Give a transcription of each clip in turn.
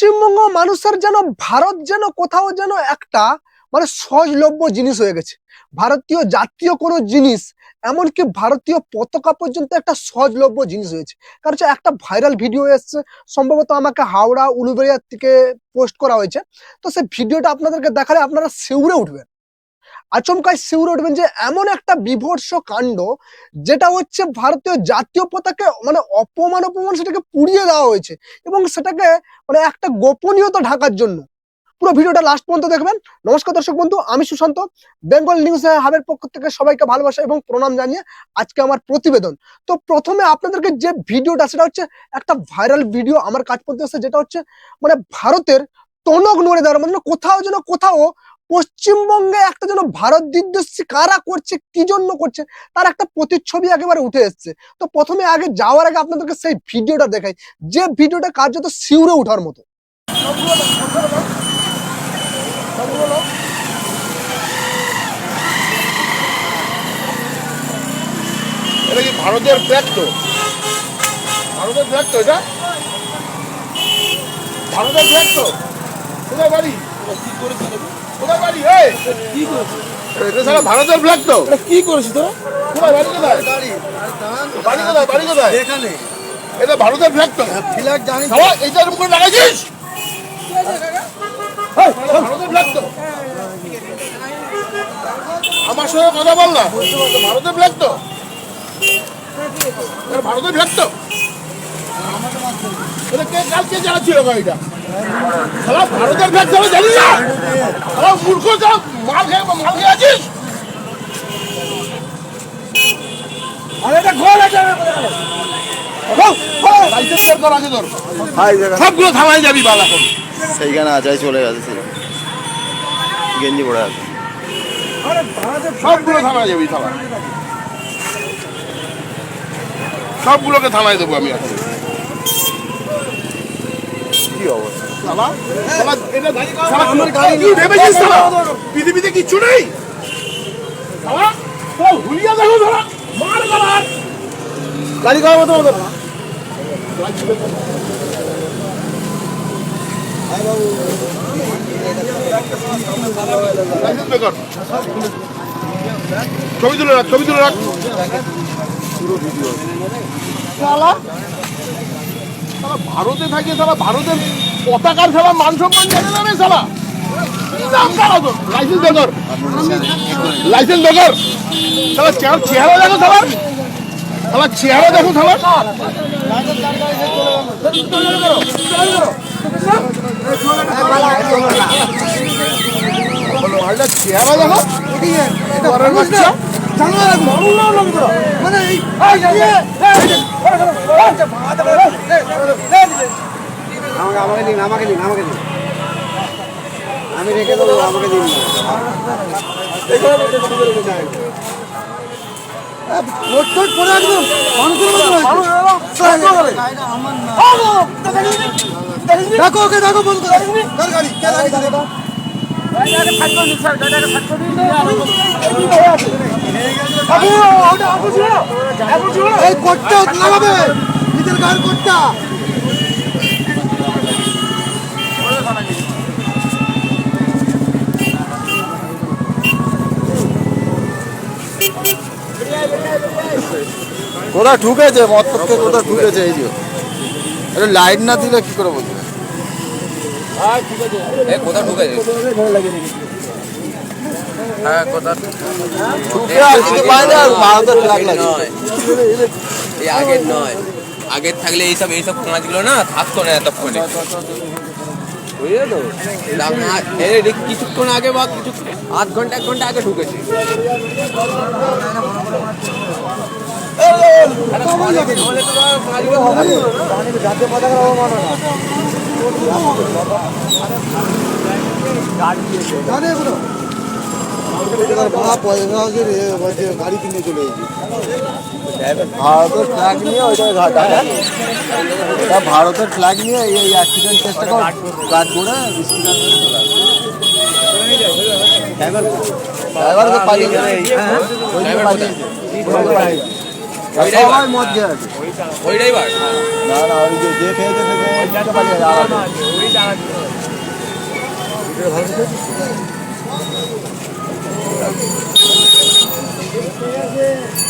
পশ্চিমবঙ্গ মানুষের যেন, ভারত যেন কোথাও যেন একটা মানে সহজলভ্য জিনিস হয়ে গেছে। ভারতীয় জাতীয় কোনো জিনিস, এমনকি ভারতীয় পতাকা পর্যন্ত একটা সহজলভ্য জিনিস হয়েছে। কারণ একটা ভাইরাল ভিডিও এসছে, সম্ভবত আমাকে হাওড়া, উলুবেড়িয়ার থেকে পোস্ট করা হয়েছে। তো সেই ভিডিওটা আপনাদেরকে দেখালে আপনারা শিউরে উঠবেন। আচমকায় শিউরে উঠবেন যে এমন একটা বিভৎস কাণ্ড যেটা হচ্ছে ভারতীয় জাতীয় পতাকা মানে অপমান অপমান সেটাকে পুড়িয়ে দেওয়া হয়েছে এবং সেটাকে মানে একটা গোপনীয়তা ঢাকার জন্য। পুরো ভিডিওটা লাস্ট পর্যন্ত দেখবেন। নমস্কার দর্শক বন্ধু, আমি সুশান্ত। বেঙ্গল নিউজ হাবের পক্ষ থেকে সবাইকে ভালোবাসা এবং প্রণাম জানিয়ে আজকে আমার প্রতিবেদন। তো প্রথমে আপনাদেরকে যে ভিডিওটা, সেটা হচ্ছে একটা ভাইরাল ভিডিও আমার কাজ করতে যেটা হচ্ছে মানে ভারতের টনক নড়ে দেওয়ার মানে কোথাও যেন কোথাও পশ্চিমবঙ্গে একটা যেন ভারত বিদ্বেষী কারা করছে, কি জন্য করছে, তার একটা প্রতিচ্ছবি একেবারে উঠে এসছে। তো প্রথমে আগে যাওয়ার আগে আপনাদেরকে সেই ভিডিওটা দেখাই। যে ভিডিওটা কার্যত শিউরে ওঠার মতো। এটা কি ভারতের ফ্ল্যাগ তো? ভারতের ফ্ল্যাগ তো এটা? ভারতের ফ্ল্যাগ তো? কোথায় বাড়ি? বাড়ি এই এটা সারা ভারতের ফ্ল্যাগ তো। কি করেছিস তোরা? কোথায়? বাড়ি কোথায়? বাড়ি কোথায়? বাড়ি কোথায়? এখানে। এটা ভারতের ফ্ল্যাগ তো। ফ্ল্যাগ জানি সবাই এইটা এরকম করে লাগাইছিস এই, এটা ভারতের ফ্ল্যাগ তো। আমার সঙ্গে কথা বল না। ভারতের ফ্ল্যাগ তো। এটা ভারতের ফ্ল্যাগ তো। এটা কে কালকে গাড়িটা? শালা ভারতের জানি না? মূর্খ যা মাল খেয়ে মাল খেয়ে আছিস? কর সবগুলো থামাই যাবি বাল এখন। সেইখানে আছে চলে গেছে গেঞ্জি পড়ে আছে। সবগুলো থামাই যাবি থামা। সবগুলোকে থামাই দেবো আমি এখন কি কি ভেবেছিস? পৃথিবীতে কিচ্ছু নেই? হুলিয়া দেখো মার। গাড়ি মতো মতো। ছবি তুলে রাখ ছবি তুলে রাখ। শালা, শালা ভারতে থাকে শালা ভারতের পতাকার শালা মান সম্মান জানে না রে তোর? লাইসেন্স কর লাইসেন্স কর শালা চেহারা দেখো শালা শালা চেহারা দেখো শালা চেহারা দেখো মানে আমাকে আমাকে দিন আমাকে দিন। আমাকে দিন আমি রেখে দেবো আমাকে দিন দেখো ওকে দেখো বল করে গাড়ি কে দেখো এই কোটটা লাগাবে নিজের গায়ের কোটটা। কোথায় ঢুকেছে? মতকে কোথায় ঢুকেছে? এই যে। লাইট না দিলে কি করে বলবে? ঢুকে ভারতের ফ্ল্যাগ লাগে এই আগের নয় আগের থাকলে এইসব এইসব কাঁচগুলো না থাকতো না এতক্ষণে কিছুক্ষণ আগে বা কিছু আধ ঘণ্টা এক ঘণ্টা আগে ঢুকেছে জানে এগুলো গাড়ি কিনে চলে ভারতের ফ্ল্যাগ নিয়ে ওইটাই ঘাট ভারতের ফ্ল্যাগ নিয়ে এই অ্যাক্সিডেন্ট কেসটা কাট করে ড্রাইভার তো পালিয়ে ওই সবাই মদ খেয়ে আছে। ওইটাই বার না না ওই যে যে খেয়েছে সে খেয়ে পালিয়ে গেছে, আলাদা। আরে এত অন্ধকার করে দিতে চাইছে আমি যেটা খুলছি সেটা আমার ঝাপসা টাইপের আমাদের ফ্ল্যাগ নিয়ে চাপা দিয়ে যে টাইমে ওই খুলছে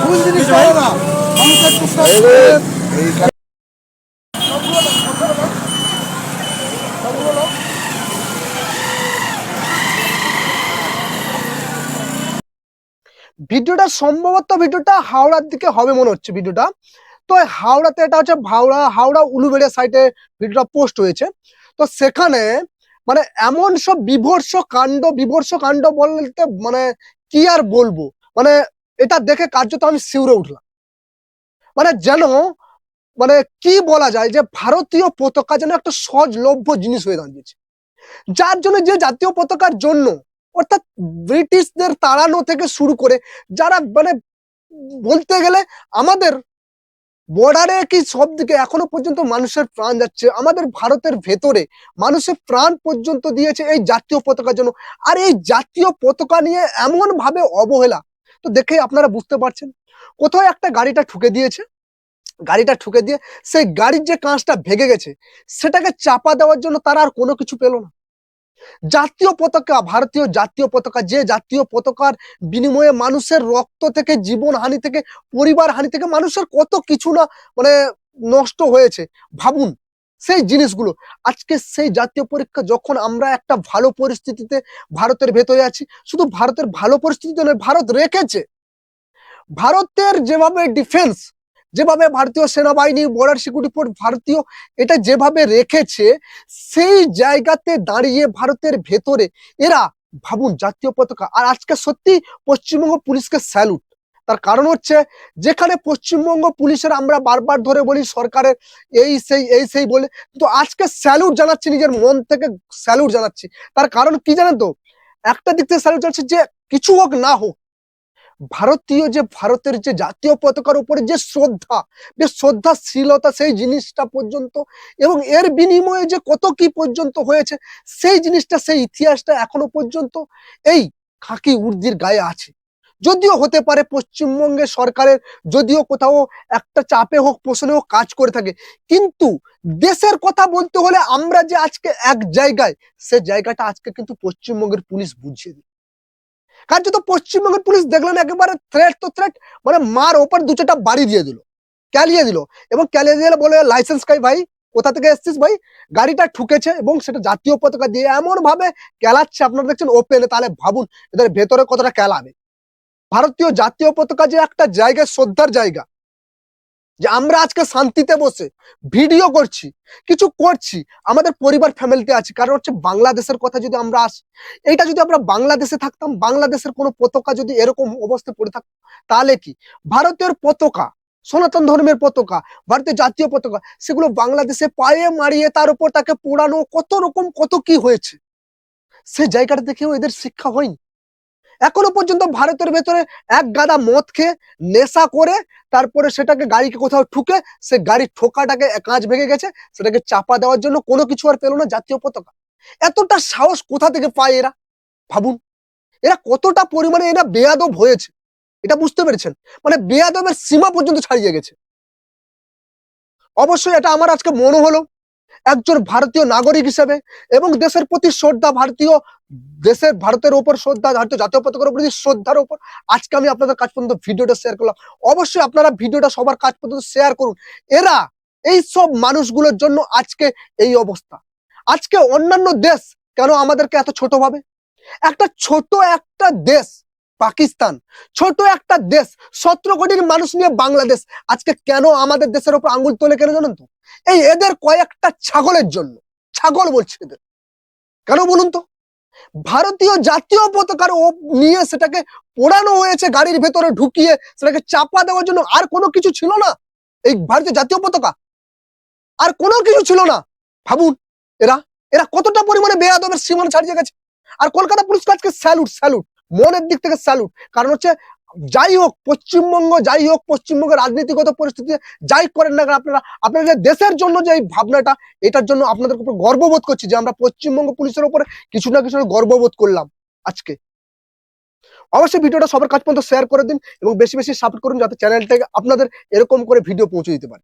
ভুল জিনিস করে না। মানুষের টুকটাক ভিডিওটা সম্ভবত ভিডিওটা হাওড়ার দিকে হবে মনে হচ্ছে ভিডিওটা। তো হাওড়াতে এটা হচ্ছে হাওড়া হাওড়া উলুবেড়িয়া সাইটে ভিডিওটা পোস্ট হয়েছে। তো সেখানে মানে এমন সব বিভর্ষ কাণ্ড বিভর্ষ কাণ্ড বলতে মানে কি আর বলব? মানে এটা দেখে কার্যত আমি শিউরে উঠলাম। মানে যেন মানে কি বলা যায় যে ভারতীয় পতাকা যেন একটা সহজলভ্য জিনিস হয়ে দাঁড়িয়েছে। যার জন্য যে জাতীয় পতাকার জন্য, অর্থাৎ ব্রিটিশদের তাড়ানো থেকে শুরু করে যারা মানে বলতে গেলে আমাদের বর্ডারে কি সব দিকে এখনও পর্যন্ত মানুষের প্রাণ যাচ্ছে, আমাদের ভারতের ভেতরে মানুষের প্রাণ পর্যন্ত দিয়েছে এই জাতীয় পতাকার জন্য। আর এই জাতীয় পতাকা নিয়ে এমন ভাবে অবহেলা তো দেখে আপনারা বুঝতে পারছেন। কোথাও একটা গাড়িটা ঠুকে দিয়েছে? গাড়িটা ঠুকে দিয়ে সেই গাড়ির যে কাঁচটা ভেঙে গেছে, সেটাকে চাপা দেওয়ার জন্য তারা আর কোনো কিছু পেল না। জাতীয় পতাকা, ভারতীয় জাতীয় পতাকা, যে জাতীয় পতাকার বিনিময়ে মানুষের রক্ত থেকে, জীবন হানি থেকে, পরিবার হানি থেকে মানুষের কত কিছু না মানে নষ্ট হয়েছে। ভাবুন সেই জিনিসগুলো। আজকে সেই জাতীয় পরীক্ষা যখন আমরা একটা ভালো পরিস্থিতিতে ভারতের ভেতরে আছি, শুধু ভারতের ভালো পরিস্থিতিতে নয়, ভারত রেখেছে। ভারতের যেভাবে ডিফেন্স যেভাবে ভারতীয় সেনাবাহিনী বর্ডার সিকিউরিটি ফোর্স ভারতীয় এটা যেভাবে রেখেছে, সেই জায়গাতে দাঁড়িয়ে ভারতের ভেতরে এরা ভাবুন জাতীয় পতাকা। আর আজকে সত্যি পশ্চিমবঙ্গ পুলিশকে স্যালুট তার কারণ হচ্ছে যেখানে পশ্চিমবঙ্গ পুলিশের আমরা বারবার ধরে বলি সরকারের এই সেই এই সেই বলে, কিন্তু আজকে স্যালুট জানাচ্ছি, নিজের মন থেকে স্যালুট জানাচ্ছি। তার কারণ কি জানেন তো? একটা দিক থেকে স্যালুট জানাচ্ছি যে কিছু হোক না হোক, ভারতীয় যে ভারতের যে জাতীয় পতাকার উপরে যে শ্রদ্ধা, যে শ্রদ্ধাশীলতা সেই জিনিসটা পর্যন্ত এবং এর বিনিময়ে যে কত কি পর্যন্ত হয়েছে, সেই জিনিসটা, সেই ইতিহাসটা এখনও পর্যন্ত এই খাকি উর্দির গায়ে আছে। যদিও হতে পারে পশ্চিমবঙ্গের সরকারের, যদিও কোথাও একটা চাপে হোক, পোষণে হোক, কাজ করে থাকে। কিন্তু দেশের কথা বলতে হলে আমরা যে আজকে এক জায়গায়, সে জায়গাটা আজকে কিন্তু পশ্চিমবঙ্গের পুলিশ বুঝিয়ে দিল। কারণ তো পশ্চিমবঙ্গের পুলিশ দেখলেন একেবারে থ্রেট তো থ্রেট মানে মার ওপর দু চারটা বাড়ি দিয়ে দিল, ক্যালিয়ে দিল। এবং ক্যালিয়ে দিয়ে বলে লাইসেন্স খাই ভাই? কোথা থেকে এসছিস ভাই? গাড়িটা ঠুকেছে এবং সেটা জাতীয় পতাকা দিয়ে এমন ভাবে কেলাচ্ছে, আপনারা দেখছেন ওপেনে তাহলে ভাবুন, এদের ভেতরে কতটা কেলাবে ভারতীয় জাতীয় পতাকা যে একটা জায়গা শ্রদ্ধার জায়গা, যে আমরা আজকে শান্তিতে বসে ভিডিও করছি, কিছু করছি, আমাদের পরিবার ফ্যামিলিতে আছি, কারণ হচ্ছে বাংলাদেশের কথা যদি আমরা আসি, এইটা যদি আমরা বাংলাদেশে থাকতাম, বাংলাদেশের কোনো পতাকা যদি এরকম অবস্থায় পড়ে থাকতো, তাহলে কি? ভারতের পতাকা, সনাতন ধর্মের পতাকা, ভারতের জাতীয় পতাকা, সেগুলো বাংলাদেশে পায়ে মারিয়ে তার উপর তাকে পোড়ানো কত রকম কত কি হয়েছে, সে জায়গাটা দেখেও এদের শিক্ষা হয়নি। এখনও পর্যন্ত ভারতের ভেতরে এক গাদা মদ খেয়ে নেশা করে তারপরে সেটাকে গাড়িকে কোথাও ঠুকে সে গাড়ির ঠোকাটাকে কাঁচ ভেঙে গেছে, সেটাকে চাপা দেওয়ার জন্য কোনো কিছু আর পেল না জাতীয় পতাকা। এতটা সাহস কোথা থেকে পায় এরা? ভাবুন। এরা কতটা পরিমাণে এরা বেয়াদব হয়েছে, এটা বুঝতে পেরেছেন? মানে বেয়াদবের সীমা পর্যন্ত ছাড়িয়ে গেছে। অবশ্যই এটা আমার আজকে মনে হলো। একজন ভারতীয় নাগরিক হিসেবে এবং দেশের প্রতি শ্রদ্ধা ভারতীয় দেশের, ভারতের ওপর শ্রদ্ধা, ভারতীয় জাতীয় পতাকার উপর শ্রদ্ধার উপর, আজকে আমি আপনাদের কাছ পর্যন্ত ভিডিওটা শেয়ার করলাম। অবশ্যই আপনারা ভিডিওটা সবার কাছ পর্যন্ত শেয়ার করুন। এরা, এই সব মানুষগুলোর জন্য আজকে এই অবস্থা। আজকে অন্যান্য দেশ কেন আমাদেরকে এত ছোট ভাবে? একটা ছোট একটা দেশ, পাকিস্তান, ছোট একটা দেশ, সতেরো কোটির মানুষ নিয়ে বাংলাদেশ, আজকে কেন আমাদের দেশের উপর আঙ্গুল তোলে কেন জানেন তো? এই এদের কয়েকটা ছাগলের জন্য, ছাগল বলছে এদের। কেন বলুন তো? ভারতীয় জাতীয় পতাকার নিয়ে সেটাকে পোড়ানো হয়েছে, গাড়ির ভেতরে ঢুকিয়ে সেটাকে চাপা দেওয়ার জন্য। আর কোনো কিছু ছিল না এই ভারতীয় জাতীয় পতাকা? আর কোনো কিছু ছিল না। ভাবুন, এরা এরা কতটা পরিমাণে বেয়াদবের সীমানা ছাড়িয়ে গেছে। আর কলকাতা পুলিশ আজকে স্যালুট স্যালুট, মনের দিক থেকে স্যালুট। কারণ হচ্ছে যাই হোক, পশ্চিমবঙ্গ, যাই হোক, পশ্চিমবঙ্গের রাজনীতিগত পরিস্থিতি যাই করেন না আপনারা আপনারা দেশের জন্য যে ভাবনাটা, এটার জন্য আপনাদের উপর গর্ববোধ করছি যে আমরা পশ্চিমবঙ্গ পুলিশের উপরে কিছু না কিছু গর্ববোধ করলাম আজকে। অবশ্যই ভিডিওটা সবার কাজ পর্যন্ত শেয়ার করে দিন এবং বেশি বেশি সাপোর্ট করুন যাতে চ্যানেলটাকে আপনাদের এরকম করে ভিডিও পৌঁছে দিতে পারে।